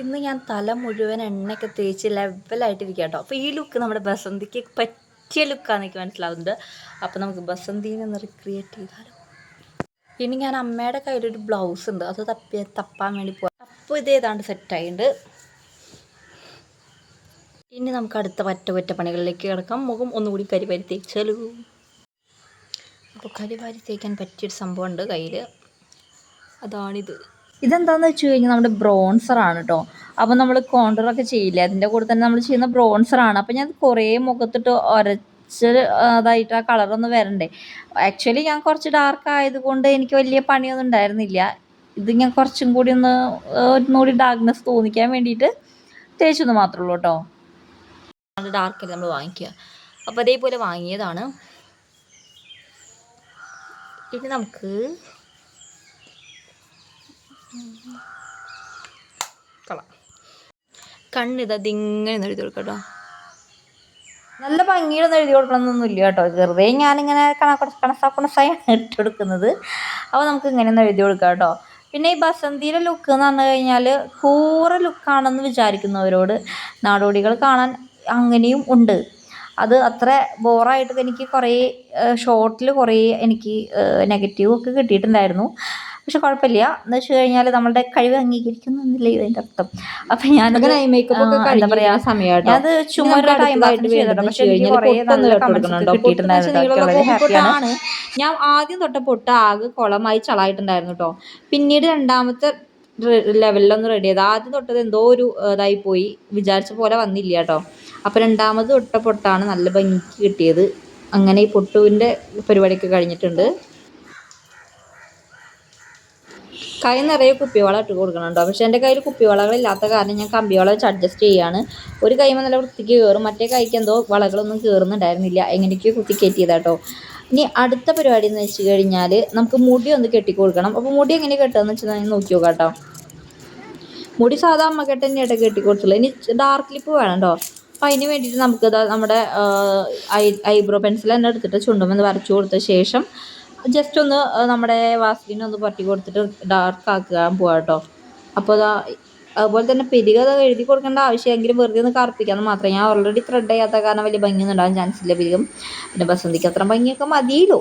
ഇന്ന് ഞാൻ തല മുഴുവൻ എണ്ണയൊക്കെ തേച്ച് ലെവലായിട്ടിരിക്കുക കേട്ടോ അപ്പോൾ ഈ ലുക്ക് നമ്മുടെ ബസന്തിക്ക് പറ്റിയ ലുക്കാണ് എനിക്ക് മനസ്സിലാവുന്നത് അപ്പോൾ നമുക്ക് ബസന്തിനെ ഒന്ന് റിക്രിയേറ്റ് ചെയ്താലോ. ഇനി ഞാൻ അമ്മയുടെ കയ്യിലൊരു ബ്ലൗസ് ഉണ്ട്. അത് തപ്പി തപ്പാൻ വേണ്ടി പോകാം അപ്പോൾ ഇത് ഏതാണ്ട് സെറ്റായിട്ടുണ്ട് ഇനി നമുക്ക് അടുത്ത പറ്റ പണികളിലേക്ക് കിടക്കാം. മുഖം ഒന്നുകൂടി കരിവാരി തേച്ചാലോ. അപ്പോൾ കരിവാരി തേക്കാൻ പറ്റിയൊരു സംഭവമുണ്ട് കയ്യിൽ അതാണിത്. ഇതെന്താണെന്ന് വെച്ച് കഴിഞ്ഞാൽ നമ്മുടെ ബ്രോൺസർ ആണ് കേട്ടോ അപ്പോൾ നമ്മൾ കോണ്ടറൊക്കെ ചെയ്യില്ല? അതിന്റെ കൂടെ തന്നെ നമ്മൾ ചെയ്യുന്ന ബ്രോൺസറാണ് അപ്പോൾ ഞാൻ കുറേ മുഖത്തിട്ട് ഒരച്ച് അതായിട്ട് ആ കളറൊന്ന് വരണ്ടേ. ആക്ച്വലി ഞാൻ കുറച്ച് ഡാർക്ക് ആയതുകൊണ്ട് എനിക്ക് വലിയ പണിയൊന്നും ഉണ്ടായിരുന്നില്ല. ഇത് ഞാൻ കുറച്ചും കൂടി ഒന്ന് ഒന്നുകൂടി ഡാർക്ക്നെസ് തോന്നിക്കാൻ വേണ്ടിയിട്ട് തേച്ചൊന്ന് മാത്രമേ ഉള്ളൂ കേട്ടോ ഡാർക്കല്ലേ നമ്മൾ വാങ്ങിക്കുക അപ്പോൾ അതേപോലെ വാങ്ങിയതാണ്. ഇനി നമുക്ക് കളാം കണ്ണിത് അതിങ്ങനെ എഴുതി കൊടുക്കാം കേട്ടോ. നല്ല ഭംഗിയിലൊന്നും എഴുതി കൊടുക്കണമെന്നൊന്നും ഇല്ല കേട്ടോ. വെറുതെ ഞാനിങ്ങനെ കണ കണസാ കുണസായാണ് ഇട്ട് കൊടുക്കുന്നത്. അപ്പോൾ നമുക്ക് ഇങ്ങനെ ഒന്ന് എഴുതി കൊടുക്കാം കേട്ടോ. പിന്നെ ഈ ബസന്തിയുടെ ലുക്ക് എന്ന് പറഞ്ഞു കഴിഞ്ഞാൽ കൂറ ലുക്കാണെന്ന് വിചാരിക്കുന്നവരോട് നാടോടികൾ കാണാൻ അങ്ങനെയും ഉണ്ട്. അത് അത്ര ബോറായിട്ട് എനിക്ക് കുറേ ഷോർട്ടിൽ കുറേ എനിക്ക് നെഗറ്റീവ് ഒക്കെ കിട്ടിയിട്ടുണ്ടായിരുന്നു. പക്ഷെ കുഴപ്പമില്ല. എന്ന് വെച്ച് കഴിഞ്ഞാൽ നമ്മളുടെ കഴിവ് അംഗീകരിക്കുന്നില്ല ഇതിന്റെ അർത്ഥം. അപ്പം ഞാൻ എന്താ പറയാ സമയമാട്ടോ അത് ചുമ്മാ ടൈം ആയിട്ട് ചെയ്തിട്ടുണ്ട്. പക്ഷെ എനിക്ക് കുറേ നല്ല കമൻസ് കിട്ടിയിട്ടുണ്ടായിരുന്നു. കേട്ടോ വളരെ ഹാപ്പിയാണ് ഞാൻ ആദ്യം തൊട്ട പൊട്ട് ആകെ കുളമായി ചളായിട്ടുണ്ടായിരുന്നു കേട്ടോ പിന്നീട് രണ്ടാമത്തെ ലെവലിലൊന്ന് റെഡി ചെയ്ത്. ആദ്യം തൊട്ടത് എന്തോ ഒരു ഇതായി പോയി. വിചാരിച്ച പോലെ വന്നില്ല കേട്ടോ അപ്പോൾ രണ്ടാമത് തൊട്ട പൊട്ടാണ് നല്ല ഭംഗിക്ക് കിട്ടിയത്. അങ്ങനെ ഈ പൊട്ടുവിന്റെ പരിപാടിയൊക്കെ കഴിഞ്ഞിട്ടുണ്ട്. കൈ നിറയെ കുപ്പിവള ഇട്ട് കൊടുക്കണം കേട്ടോ പക്ഷേ എന്റെ കയ്യിൽ കുപ്പിവളകളില്ലാത്ത കാരണം ഞാൻ കമ്പിവള വെച്ച് അഡ്ജസ്റ്റ് ചെയ്യാണ്. ഒരു കൈമ നല്ല വൃത്തിക്ക് കയറും മറ്റേ കൈക്ക് എന്തോ വളകളൊന്നും കയറുന്നുണ്ടായിരുന്നില്ല എങ്ങനെയൊക്കെയോ കുത്തി കയറ്റിയതാട്ടോ ഇനി അടുത്ത പരിപാടി എന്ന് വെച്ച് കഴിഞ്ഞാൽ നമുക്ക് മുടി ഒന്ന് കെട്ടി കൊടുക്കണം. അപ്പോൾ മുടി എങ്ങനെ കെട്ടുകയെന്ന് വെച്ചാൽ ഞാൻ നോക്കി നോക്കാം കേട്ടോ മുടി സാധാ അമ്മക്കെട്ട് തന്നെ ഇടയ്ക്ക് കെട്ടി കൊടുത്തുള്ളൂ. ഇനി ഡാർക്ക് ലിപ്പ് വേണം കേട്ടോ അപ്പോൾ അതിന് വേണ്ടിയിട്ട് നമുക്ക് നമ്മുടെ ഐ ഐബ്രോ പെൻസിൽ തന്നെ എടുത്തിട്ട് ചുണ്ടുമെന്ന് വരച്ചു കൊടുത്ത ശേഷം ജസ്റ്റ് ഒന്ന് നമ്മുടെ വാസ്ലിനെ ഒന്ന് പറ്റി കൊടുത്തിട്ട് ഡാർക്ക് ആക്കാൻ പോവാം കേട്ടോ അപ്പോൾ അതാ അതുപോലെ തന്നെ പെരുക അത് എഴുതി കൊടുക്കേണ്ട ആവശ്യമെങ്കിലും വെറുതെ ഒന്ന് കറുപ്പിക്കാന്ന് മാത്രമേ ഞാൻ ഓൾറെഡി ത്രെഡ് ചെയ്യാത്ത കാരണം വലിയ ഭംഗിയൊന്നും ഉണ്ടാകാൻ ചാൻസ് ഇല്ല പെരുകും. പിന്നെ ബസന്തിക്ക് അത്ര ഭംഗിയൊക്കെ മതിയല്ലോ.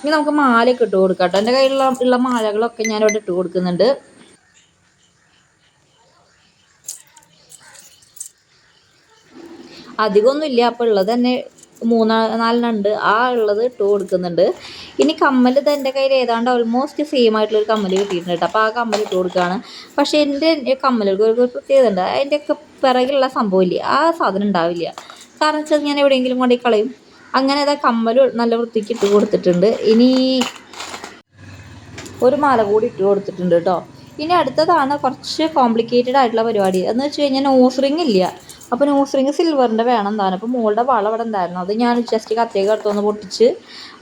ഇനി നമുക്ക് മാലയൊക്കെ ഇട്ട് കൊടുക്കാം കേട്ടോ എന്റെ കയ്യിലുള്ള ഉള്ള മാലകളൊക്കെ ഞാൻ ഇവിടെ ഇട്ട് കൊടുക്കുന്നുണ്ട്. അധികമൊന്നുമില്ല. അപ്പോൾ ഉള്ളത് തന്നെ മൂന്ന് നാലെണ്ണുണ്ട്. ആ ഉള്ളത് ഇട്ട് കൊടുക്കുന്നുണ്ട്. ഇനി കമ്മൽ ഇത് എന്റെ കയ്യിൽ ഏതാണ്ട് ഓൾമോസ്റ്റ് സെയിം ആയിട്ടുള്ളൊരു കമ്മൽ കിട്ടിയിട്ടുണ്ട് കേട്ടോ. അപ്പോൾ ആ കമ്മൽ ഇട്ട് കൊടുക്കുകയാണ് പക്ഷേ എന്റെ കമ്മലുകൾക്ക് ഒരു പ്രത്യേകത ഉണ്ട്. അതിന്റെയൊക്കെ പിറകിലുള്ള സംഭവമില്ല ആ സാധനം ഉണ്ടാവില്ല. കാരണം വെച്ചാൽ ഞാൻ എവിടെയെങ്കിലും കൊണ്ടുപോയി കളയും. അങ്ങനെ അതാ കമ്മൽ നല്ല വൃത്തിക്ക് ഇട്ട് കൊടുത്തിട്ടുണ്ട്. ഇനി ഒരു മാല കൂടി ഇട്ട് കൊടുത്തിട്ടുണ്ട് കേട്ടോ. ഇനി അടുത്തതാണ് കുറച്ച് കോംപ്ലിക്കേറ്റഡ് ആയിട്ടുള്ള പരിപാടി. എന്ന് വെച്ച് കഴിഞ്ഞാൽ നോസ് റിംഗ് ഇല്ല. അപ്പോൾ നോസ് റിങ് സിൽവറിന്റെ വേണം താനും. അപ്പോൾ മോളുടെ വള അവിടെ ഉണ്ടായിരുന്നു. അത് ഞാൻ ജസ്റ്റ് കത്തേക്ക് അടുത്തൊന്ന് പൊട്ടിച്ച്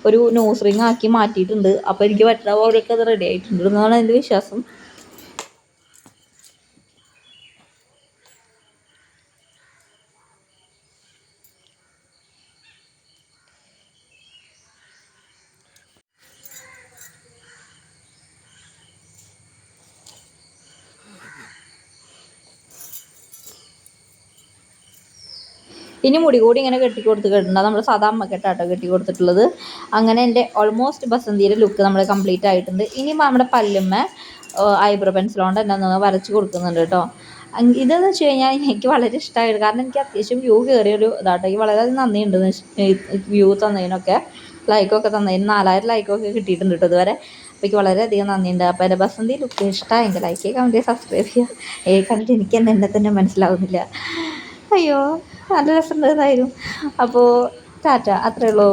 ഒരു നോസ് റിങ് ആക്കി മാറ്റിയിട്ടുണ്ട്. അപ്പോൾ എനിക്ക് പറ്റുന്ന പോലെയൊക്കെ അത് റെഡി ആയിട്ടുണ്ട്. എന്നാണ് എന്റെ വിശ്വാസം. ഇനി മുടി കൂടി ഇങ്ങനെ കെട്ടി കൊടുത്ത് കൊടുത്തിട്ടുണ്ട് നമ്മൾ സാധാ അമ്മക്കെട്ടാട്ടോ കെട്ടി കൊടുത്തിട്ടുള്ളത് അങ്ങനെ എന്റെ ഓൾമോസ്റ്റ് ബസന്തിയുടെ ലുക്ക് നമ്മൾ കംപ്ലീറ്റ് ആയിട്ടുണ്ട്. ഇനി നമ്മുടെ പല്ലുമ്മ ഐബ്രോ പെൻസിൽ തന്നെ ഒന്ന് വരച്ച് കൊടുക്കുന്നുണ്ട് കേട്ടോ. ഇതെന്ന് വെച്ച് കഴിഞ്ഞാൽ എനിക്ക് വളരെ ഇഷ്ടമായിട്ട് കാരണം എനിക്ക് അത്യാവശ്യം വ്യൂ കയറിയൊരു ഇതാട്ടോ. എനിക്ക് വളരെയധികം നന്ദിയുണ്ട് വ്യൂ തന്നതിനൊക്കെ. ലൈക്കൊക്കെ തന്നതിന് നാലായിരം ലൈക്കൊക്കെ കിട്ടിയിട്ടുണ്ട് കേട്ടോ ഇതുവരെ. അപ്പോൾ എനിക്ക് വളരെയധികം നന്ദിയുണ്ട്. അപ്പോൾ എന്റെ ബസന്തി ലുക്ക് ഇഷ്ടമായെങ്കിൽ ലൈക്ക് ചെയ്യുക കമന്റ് സബ്സ്ക്രൈബ് ചെയ്യുക. ഏ കണ്ടിട്ട് എനിക്ക് എന്നെ തന്നെ മനസ്സിലാവുന്നില്ല. അയ്യോ. നല്ല രസമുണ്ടായിരുന്നു അപ്പോൾ ടാറ്റ അത്രേ ഉള്ളൂ.